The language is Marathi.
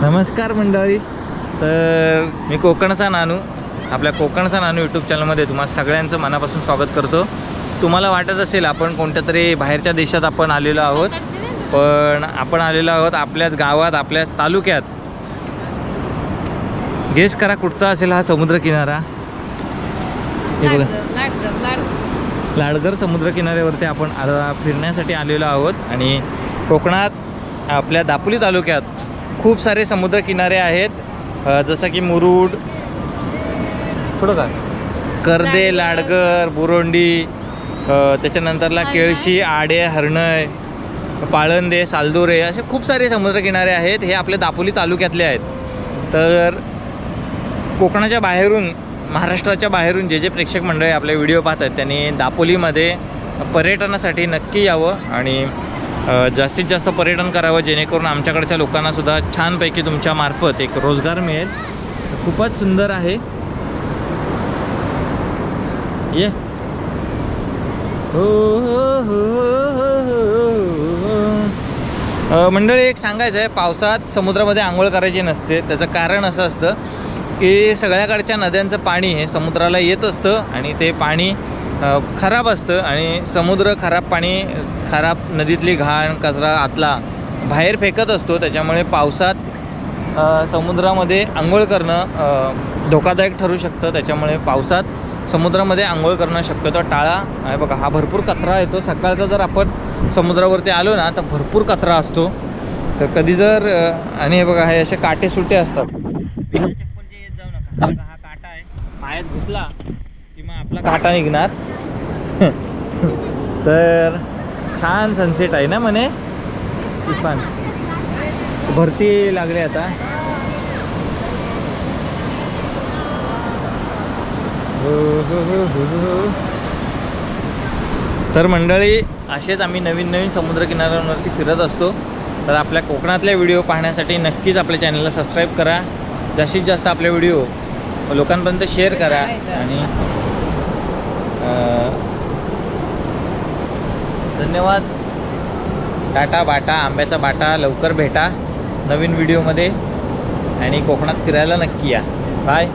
नमस्कार मंडळी. तर मी कोकणचा नानू. आपल्या कोकणचा नानू यूट्यूब चॅनलमध्ये तुम्हाला सगळ्यांचं मनापासून स्वागत करतो. तुम्हाला वाटत असेल आपण कोणत्या तरी बाहेरच्या देशात आपण आलेलो आहोत. पण आपण आलेलो आहोत आपल्याच गावात आपल्याच तालुक्यात. गेस करा कुठचा असेल हा समुद्रकिनारा? हे बघा. लाडगर समुद्र किनाऱ्यावरती आपण फिरण्यासाठी आलेलो आहोत. आणि कोकणात आपल्या दापोली तालुक्यात खूप सारे समुद्र किनारे आहेत. जसं की मुरुड थोडं का? कर्दे लाडगर बुरोंडी त्याच्यानंतरला. केळशी आडे हरणय पाळंदे सालदोरे असे खूप सारे समुद्रकिनारे आहेत. हे आपले दापोली तालुक्यातले आहेत. तर कोकणाच्या बाहेरून महाराष्ट्राच्या बाहेरून जे जे प्रेक्षक मंडळी आपले व्हिडिओ पाहतात त्यांनी दापोलीमध्ये पर्यटनासाठी नक्की यावं आणि जास्तीत जास्त पर्यटन करावं जेणेकरून आमच्याकडच्या लोकांनासुद्धा छानपैकी तुमच्या मार्फत एक रोजगार मिळेल. खूपच सुंदर आहे. ये. हो हो हो, हो, हो, हो. मंडळी एक सांगायचं आहे पावसात समुद्रामध्ये आंघोळ करायची नसते. त्याचं कारण असं असतं की सगळ्याकडच्या नद्यांचं पाणी हे समुद्राला येत असतं आणि ते पाणी खराब असतं आणि समुद्र खराब पाणी खराब नदीतली घाण कचरा आतला बाहेर फेकत असतो. त्याच्यामुळे पावसात समुद्रामध्ये आंघोळ करणं धोकादायक ठरू शकतं. त्याच्यामुळे पावसात समुद्रामध्ये आंघोळ करणं शक्यतो टाळा. आहे बघा हा भरपूर कचरा येतो. सकाळचा जर आपण समुद्रावरती आलो ना तर भरपूर कचरा असतो. तर कधी जर आणि हे बघा हे असे काटे सुटे असतात. हा काटा आहे. पायात घुसला काटा निघणार. तर छान सनसेट आहे ना म्हणे? इफान भरती लागली आता. हो, हो, तर मंडळी असेच आम्ही नवीन नवीन समुद्रकिनाऱ्यांवरती फिरत असतो. तर आपल्या कोकणातल्या व्हिडिओ पाहण्यासाठी नक्कीच आपल्या चॅनलला सबस्क्राईब करा. जास्तीत जास्त आपले व्हिडिओ लोकांपर्यंत शेअर करा. आणि धन्यवाद. टाटा बाटा आंब्याचा बाटा लवकर भेटा नवीन व्हिडिओमध्ये. आणि कोकणात फिरायला नक्की या. बाय